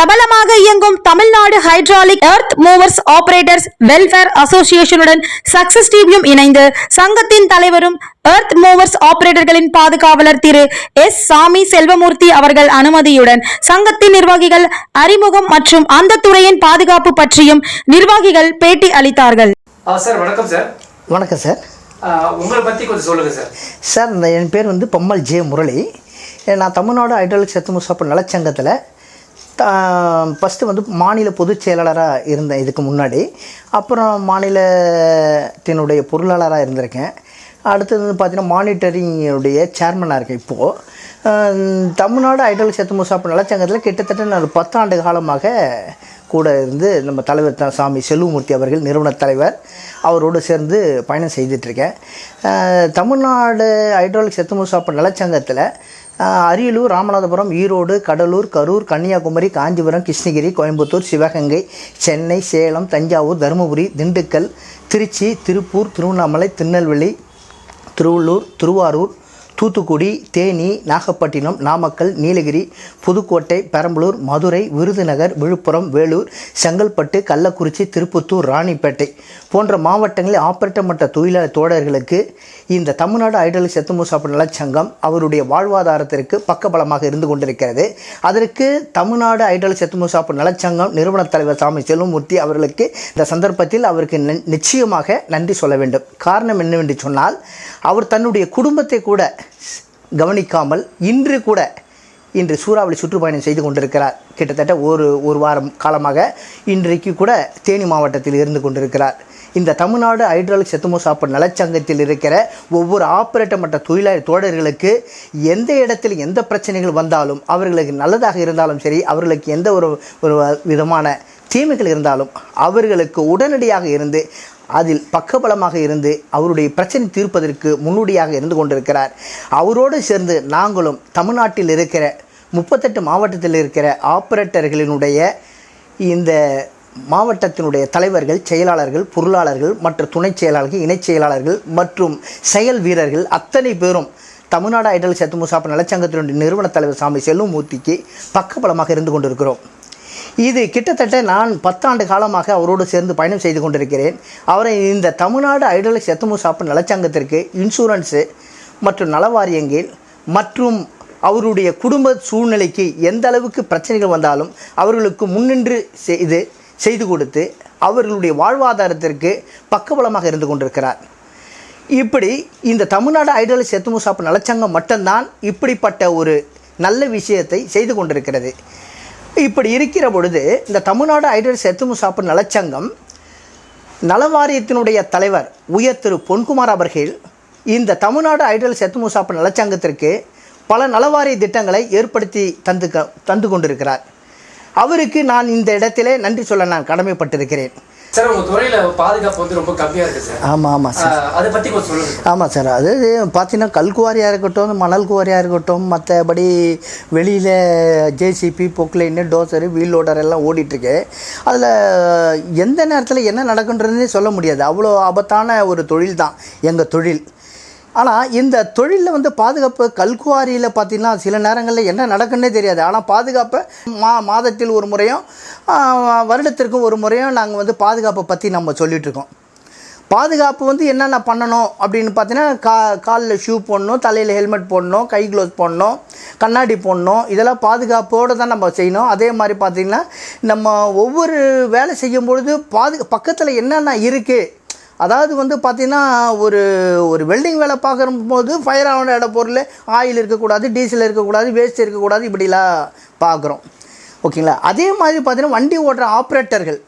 பிரபலமாக இயங்கும் Tamil Nadu hydraulic earth movers operators welfare அசோசியேஷனுடன் success டிவியும் இணைந்து சங்கத்தின் தலைவரும் எர்த் மூவர்ஸ் ஆபரேட்டர்களின் பாதுகாவலர் திரு எஸ் சாமி செல்வமூர்த்தி அவர்கள் அனுமதியுடன் சங்கத்தின் நிர்வாகிகள் அறிமுகம் மற்றும் அந்த துறையின் பாதுகாப்பு பற்றியும் நிர்வாகிகள் பேட்டி அளித்தார்கள். சார் வணக்கம் சார். வணக்கம் சார். உங்களை பற்றி கொஞ்சம் சொல்லுங்கள் சார். சார் இந்த என் பேர் வந்து பொம்மல் ஜே முரளி. நான் தமிழ்நாடு ஹைட்ராலிக் சத்து முசாப்பு நலச்சங்கத்தில் ஃபஸ்ட்டு வந்து மாநில பொதுச் செயலாளராக இருந்தேன் இதுக்கு முன்னாடி அப்புறம் மாநிலத்தினுடைய பொருளாளராக இருந்திருக்கேன். அடுத்தது வந்து பார்த்திங்கன்னா மானிட்டரிங்குடைய சேர்மனாக இருக்கேன் இப்போது தமிழ்நாடு ஐடல் சத்து சாப்பிட நலச்சங்கத்தில் கிட்டத்தட்ட நான் ஒரு பத்தாண்டு காலமாக கூட இருந்து நம்ம தலைவர் தான் சாமி செல்வமூர்த்தி அவர்கள் நிறுவன தலைவர் அவரோடு சேர்ந்து பயணம் செய்துட்ருக்கேன் தமிழ்நாடு ஹைட்ராலிக் சத்துமுசாப்பு நலச்சங்கத்தில் அரியலூர் ராமநாதபுரம் ஈரோடு கடலூர் கரூர் கன்னியாகுமரி காஞ்சிபுரம் கிருஷ்ணகிரி கோயம்புத்தூர் சிவகங்கை சென்னை சேலம் தஞ்சாவூர் தருமபுரி திண்டுக்கல் திருச்சி திருப்பூர் திருவண்ணாமலை திருநெல்வேலி திருவள்ளூர் திருவாரூர் தூத்துக்குடி தேனி நாகப்பட்டினம் நாமக்கல் நீலகிரி புதுக்கோட்டை பெரம்பலூர் மதுரை விருதுநகர் விழுப்புரம் வேலூர் செங்கல்பட்டு கள்ளக்குறிச்சி திருப்பத்தூர் ராணிப்பேட்டை போன்ற மாவட்டங்களில் ஆப்பரேட்டர் மட்ட தொழிலாளர் தோழர்களுக்கு இந்த தமிழ்நாடு ஐடல் செத்துமுசாப்பு நலச்சங்கம் அவருடைய வாழ்வாதாரத்திற்கு பக்கபலமாக இருந்து கொண்டிருக்கிறது. அதற்கு தமிழ்நாடு ஐடல் செத்துமுசாப்பு நலச்சங்கம் நிறுவன தலைவர் சாமி செல்வமூர்த்தி அவர்களுக்கு இந்த சந்தர்ப்பத்தில் அவருக்கு நிச்சயமாக நன்றி சொல்ல வேண்டும். காரணம் என்னவென்று சொன்னால் அவர் தன்னுடைய குடும்பத்தை கூட கவனிக்காமல் இன்று கூட இன்று சூறாவளி சுற்றுப்பயணம் செய்து கொண்டிருக்கிறார். கிட்டத்தட்ட ஒரு ஒரு வாரம் காலமாக இன்றைக்கு கூட தேனி மாவட்டத்தில் இருந்து கொண்டிருக்கிறார். இந்த தமிழ்நாடு ஹைட்ராலிக் செத்துமோசாப்பு நலச்சங்கத்தில் இருக்கிற ஒவ்வொரு ஆப்பரேட்டர் மற்ற தொழிலாளர் தோழர்களுக்கு எந்த இடத்தில் எந்த பிரச்சனைகள் வந்தாலும் அவர்களுக்கு நல்லதாக இருந்தாலும் சரி அவர்களுக்கு எந்த ஒரு ஒரு விதமான தீமைகள் இருந்தாலும் அவர்களுக்கு உடனடியாக இருந்து அதில் பக்கபலமாக இருந்து அவருடைய பிரச்சனை தீர்ப்பதற்கு முன்னோடியாக இருந்து கொண்டிருக்கிறார். அவரோடு சேர்ந்து நாங்களும் தமிழ்நாட்டில் இருக்கிற முப்பத்தெட்டு மாவட்டத்தில் இருக்கிற ஆப்பரேட்டர்களினுடைய இந்த மாவட்டத்தினுடைய தலைவர்கள் செயலாளர்கள் பொருளாளர்கள் மற்ற துணை செயலாளர்கள் இணைச் செயலாளர்கள் மற்றும் செயல் வீரர்கள் அத்தனை பேரும் தமிழ்நாடு ஐடல் சத்து முசாப்பு நலச்சங்கத்தினுடைய நிறுவன தலைவர் சாமி செல்வமூர்த்திக்கு பக்கபலமாக இருந்து கொண்டிருக்கிறோம். இது கிட்டத்தட்ட நான் பத்தாண்டு காலமாக அவரோடு சேர்ந்து பயணம் செய்து கொண்டிருக்கிறேன். அவரை இந்த தமிழ்நாடு ஐடல் செத்துமு சாப்பு நலச்சங்கத்திற்கு இன்சூரன்ஸு மற்றும் நலவாரியங்கள் மற்றும் அவருடைய குடும்ப சூழ்நிலைக்கு எந்த அளவுக்கு பிரச்சனைகள் வந்தாலும் அவர்களுக்கு முன்னின்று செய்து செய்து கொடுத்து அவர்களுடைய வாழ்வாதாரத்திற்கு பக்கபலமாக இருந்து கொண்டிருக்கிறார். இப்படி இந்த தமிழ்நாடு ஐடல் செத்துமுசாப்பு நலச்சங்கம் மட்டும்தான் இப்படிப்பட்ட ஒரு நல்ல விஷயத்தை செய்து கொண்டிருக்கிறது. இப்படி இருக்கிற பொழுது இந்த தமிழ்நாடு ஐடல் செத்துமுசாப்பு நலச்சங்கம் நலவாரியத்தினுடைய தலைவர் உயர் திரு பொன்குமார் அவர்கள் இந்த தமிழ்நாடு ஐடல் செத்துமுசாப்பு நலச்சங்கத்திற்கு பல நலவாரிய திட்டங்களை ஏற்படுத்தி தந்து க- தந்து கொண்டிருக்கிறார். அவருக்கு நான் இந்த இடத்திலே நன்றி சொல்ல நான் கடமைப்பட்டிருக்கிறேன். சார் உங்கள் துறையில் பாதுகாப்பு வந்து ரொம்ப கம்மியாக இருக்குது சார். ஆமாம் ஆமாம் சார். அதை பற்றி கொஞ்சம் சொல்லுங்கள் ஆமாம் சார். அது பார்த்தீங்கன்னா கல்குவாரியாக இருக்கட்டும் மணல் குவாரியாக இருக்கட்டும் மற்றபடி வெளியில் JCB Poclain dozer wheel loader எல்லாம் ஓடிட்டுருக்கு. அதில் எந்த நேரத்தில் என்ன நடக்குன்றதுனே சொல்ல முடியாது. அவ்வளோ ஆபத்தான ஒரு தொழில் தான் எங்கள் தொழில். ஆனால் இந்த தொழிலில் வந்து பாதுகாப்பு கல்குவாரியில் பார்த்தீங்கன்னா சில நேரங்களில் என்ன நடக்குன்னே தெரியாது. ஆனால் பாதுகாப்பை மா மாதத்தில் ஒரு முறையும் வருடத்திற்கும் ஒரு முறையும் நாங்கள் வந்து பாதுகாப்பை பற்றி நம்ம சொல்லிகிட்ருக்கோம் பாதுகாப்பு வந்து என்னென்ன பண்ணணும் அப்படின்னு பார்த்தீங்கன்னா கா காலில் ஷூ போடணும் தலையில் ஹெல்மெட் போடணும் கை க்ளோஸ் போடணும் கண்ணாடி போடணும் இதெல்லாம் பாதுகாப்போடு தான் நம்ம செய்யணும். அதே மாதிரி பார்த்திங்கன்னா நம்ம ஒவ்வொரு வேலை செய்யும் பொழுது பாது பக்கத்தில் என்னென்ன இருக்குது அதாவது வந்து பார்த்திங்கன்னா ஒரு ஒரு வெல்டிங் வேலை பார்க்கும்போது ஃபயர் ஆன இட பொருள் ஆயில் இருக்கக்கூடாது டீசல் இருக்கக்கூடாது வேஸ்ட் இருக்கக்கூடாது இப்படிலாம் பார்க்குறோம். ஓகேங்களா? அதே மாதிரி பார்த்திங்கன்னா வண்டி ஓட்டுற ஆப்ரேட்டர்கள்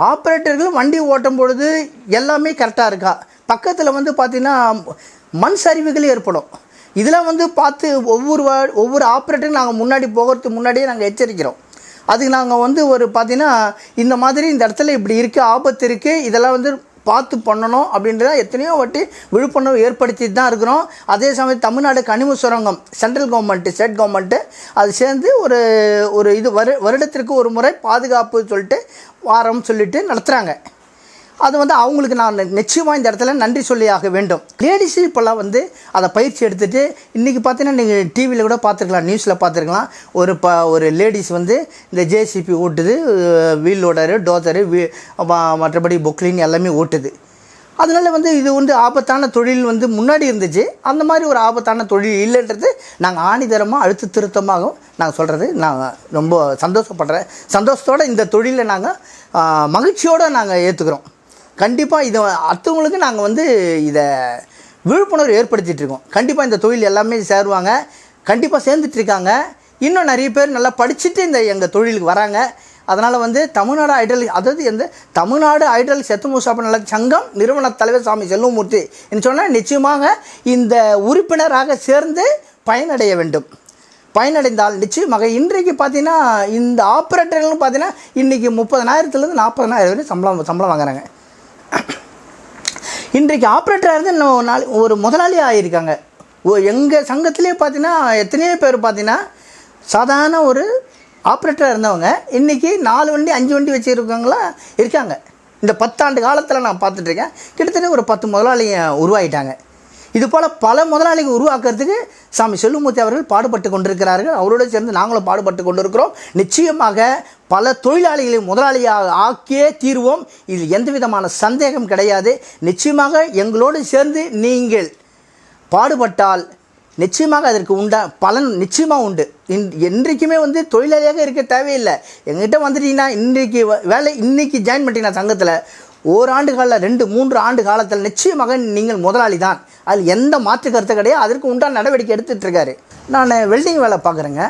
ஆப்ரேட்டர்கள் வண்டி ஓட்டும் பொழுது எல்லாமே கரெக்டாக இருக்கா? பக்கத்தில் வந்து பார்த்திங்கன்னா மண் சரிவுகள் ஏற்படும். இதெல்லாம் வந்து பார்த்து ஒவ்வொரு வா- ஒவ்வொரு ஆப்ரேட்டரும் நாங்கள் முன்னாடி போகிறதுக்கு முன்னாடியே நாங்கள் எச்சரிக்கிறோம். அதுக்கு நாங்கள் வந்து ஒரு பார்த்தீங்கன்னா இந்த மாதிரி இந்த இடத்துல இப்படி இருக்குது ஆபத்து இருக்குது இதெல்லாம் வந்து பார்த்து பண்ணணும் அப்படின்றத எத்தனையோ வாட்டி விழிப்புணர்வு ஏற்படுத்திட்டு தான் இருக்கிறோம். அதே சமயம் தமிழ்நாடு கனிம சுரங்கம் சென்ட்ரல் கவர்மெண்ட்டு ஸ்டேட் கவர்மெண்ட்டு அது சேர்ந்து ஒரு ஒரு இது வரு வருடத்திற்கு ஒரு முறை பாதுகாப்பு சொல்லிட்டு வாரம் சொல்லிட்டு நடத்துகிறாங்க அது வந்து அவங்களுக்கு நான் நிச்சயமாக இந்த இடத்துல நன்றி சொல்லியாக வேண்டும். லேடிஸு இப்போல்லாம் வந்து அதை பயிற்சி எடுத்துகிட்டு இன்றைக்கி பார்த்தீங்கன்னா நீங்கள் டிவியில் கூட பார்த்துருக்கலாம் நியூஸில் பார்த்துருக்கலாம். ஒரு ப ஒரு லேடிஸ் வந்து இந்த ஜேசிபி ஓட்டுது வீல் லோடரு டோதரு வீ மற்றபடி பொக்லின் எல்லாமே ஓட்டுது. அதனால வந்து இது வந்து ஆபத்தான தொழில் வந்து முன்னாடி இருந்துச்சு. அந்த மாதிரி ஒரு ஆபத்தான தொழில் இல்லைன்றது நாங்கள் ஆணிதரமாக அழுத்த திருத்தமாகவும் நாங்கள் சொல்கிறது நாங்கள் ரொம்ப சந்தோஷப்படுறேன் சந்தோஷத்தோடு இந்த தொழிலை நாங்கள் மகிழ்ச்சியோடு நாங்கள் ஏற்றுக்கிறோம் கண்டிப்பாக இதை அடுத்தவங்களுக்கு நாங்கள் வந்து இதை விழிப்புணர்வு ஏற்படுத்திகிட்ருக்கோம் கண்டிப்பாக இந்த தொழில் எல்லாமே சேருவாங்க. கண்டிப்பாக சேர்ந்துட்டுருக்காங்க இன்னும் நிறைய பேர் நல்லா படிச்சுட்டு இந்த எங்கள் தொழிலுக்கு வராங்க. அதனால் வந்து தமிழ்நாடு ஐடல் அதாவது எந்த தமிழ்நாடு ஐடல் செத்துமூசாப்பு நல சங்கம் நிறுவன தலைவர் சாமி செல்வமூர்த்தி என்று சொன்னால் நிச்சயமாக இந்த உறுப்பினராக சேர்ந்து பயனடைய வேண்டும். பயனடைந்தால் நிச்சயமாக இன்றைக்கு பார்த்தீங்கன்னா இந்த ஆப்ரேட்டர்கள்னு பார்த்தீங்கன்னா இன்றைக்கி முப்பதனாயிரத்துலேருந்து நாற்பதனாயிரம் வரைக்கும் சம்பளம் சம்பளம் வாங்குறாங்க. இன்றைக்கு ஆப்ரேட்டராக இருந்து இன்னும் நாள் ஒரு முதலாளி ஆகியிருக்காங்க ஓ எங்கள் சங்கத்திலே பார்த்தீங்கன்னா எத்தனையோ பேர் பார்த்தீங்கன்னா சாதாரண ஒரு ஆப்ரேட்டராக இருந்தவங்க. இன்றைக்கி நாலு வண்டி அஞ்சு வண்டி வச்சுருக்கவங்களாம் இருக்காங்க. இந்த பத்தாண்டு காலத்தில் நான் பார்த்துட்ருக்கேன் கிட்டத்தட்ட ஒரு பத்து முதலாளியை உருவாகிட்டாங்க இது போல் பல முதலாளிகள் உருவாக்குறதுக்கு சாமி செல்லுமூர்த்தி அவர்கள் பாடுபட்டு கொண்டிருக்கிறார்கள். அவரோடு சேர்ந்து நாங்களும் பாடுபட்டு கொண்டிருக்கிறோம். நிச்சயமாக பல தொழிலாளிகளை முதலாளியாக ஆக்கியே தீர்வோம். இதில் எந்த விதமான சந்தேகம் கிடையாது. நிச்சயமாக எங்களோடு சேர்ந்து நீங்கள் பாடுபட்டால் நிச்சயமாக அதற்கு உண்டா பலன் நிச்சயமாக உண்டு. இன் என்றைக்குமே வந்து தொழிலாளியாக இருக்க தேவையில்லை. எங்கிட்ட வந்துட்டீங்கன்னா இன்றைக்கி வேலை இன்றைக்கி ஜாயின் பண்ணிட்டீங்கன்னா சங்கத்தில் ஓராண்டு கால ரெண்டு மூன்று ஆண்டு காலத்தில் நிச்சயமாக நீங்கள் முதலாளி தான் அதில் எந்த மாற்று கருத்து கிடையாது. அதற்கு உண்டான நடவடிக்கை எடுத்துகிட்ருக்காரு நான் வெல்டிங் வேலை பார்க்குறேங்க.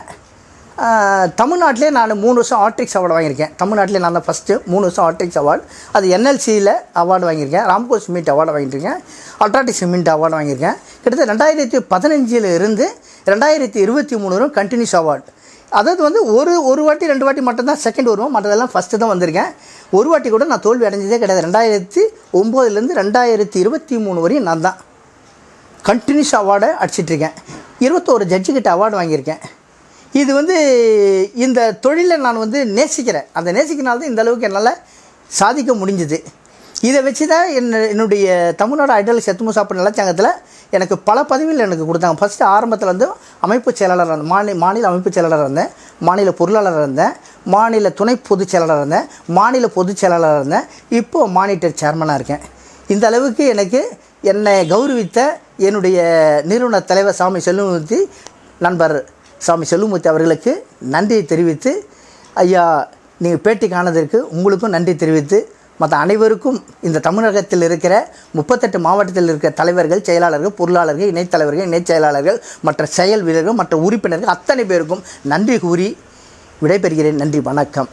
தமிழ்நாட்டிலே நான் மூணு வருஷம் ஆர்ட்ரிக்ஸ் அவார்டு வாங்கியிருக்கேன். தமிழ்நாட்டிலே நான் தான் ஃபஸ்ட்டு மூணு வருஷம் ஆர்ட்ரிக்ஸ் அவார்டு. அது என்எல்சியில் அவார்டு வாங்கியிருக்கேன். ராம்கோ சிமெண்ட் அவார்டு வாங்கியிருக்கேன் அல்ட்ராட்டிக் சிமெண்ட் அவார்டு வாங்கியிருக்கேன். கிட்டத்தட்ட ரெண்டாயிரத்தி பதினஞ்சில் இருந்து ரெண்டாயிரத்தி இருபத்தி மூணு வரும் கண்டினியூஸ் அவார்டு அதாவது வந்து ஒரு ஒரு வாட்டி ரெண்டு வாட்டி மட்டும்தான் செகண்ட் வருவோம். மற்றதெல்லாம் ஃபஸ்ட்டு தான் வந்திருக்கேன். ஒரு வாட்டி கூட நான் தோல்வி அடைஞ்சதே கிடையாது. ரெண்டாயிரத்தி ஒம்போதுலேருந்து ரெண்டாயிரத்தி இருபத்தி மூணு வரையும் நான் தான். கண்டினியூஸ் அவார்டை அடிச்சிட்ருக்கேன் இருபத்தோரு ஜட்ஜுக்கிட்ட அவார்டு வாங்கியிருக்கேன். இது வந்து இந்த தொழிலை நான் வந்து நேசிக்கிறேன். அந்த நேசிக்கிறனால தான் இந்த அளவுக்கு என்னால் சாதிக்க முடிஞ்சுது. இதை வச்சு தான் என் என்னுடைய தமிழ்நாடு ஐடல் செத்துமுசாப்பு நலச்சங்கத்தில் எனக்கு பல பதவிகள் எனக்கு கொடுத்தாங்க. ஃபஸ்ட்டு ஆரம்பத்தில் வந்து அமைப்பு செயலாளர் இருந்தேன். மாநில மாநில அமைப்பு செயலாளர் இருந்தேன். மாநில பொருளாளர் இருந்தேன். மாநில துணை பொதுச் செயலாளர் இருந்தேன். மாநில பொதுச் செயலாளர் இருந்தேன். இப்போது மானிட்டர் சேர்மனாக இருக்கேன். இந்த அளவுக்கு எனக்கு என்னை கௌரவித்த என்னுடைய நிறுவன தலைவர் சாமி செல்வமூர்த்தி நண்பர் சாமி செல்வமூர்த்தி அவர்களுக்கு நன்றியை தெரிவித்து ஐயா நீங்கள் பேட்டி காணதற்கு உங்களுக்கும் நன்றி தெரிவித்து மற்ற அனைவருக்கும் இந்த தமிழகத்தில் இருக்கிற முப்பத்தெட்டு மாவட்டத்தில் இருக்கிற தலைவர்கள் செயலாளர்கள் பொருளாளர்கள் இணைத் தலைவர்கள் இணைச் செயலாளர்கள் மற்ற செயல் வீரர்கள் மற்ற உறுப்பினர்கள் அத்தனை பேருக்கும் நன்றி கூறி விடைபெறுகிறேன். நன்றி வணக்கம்.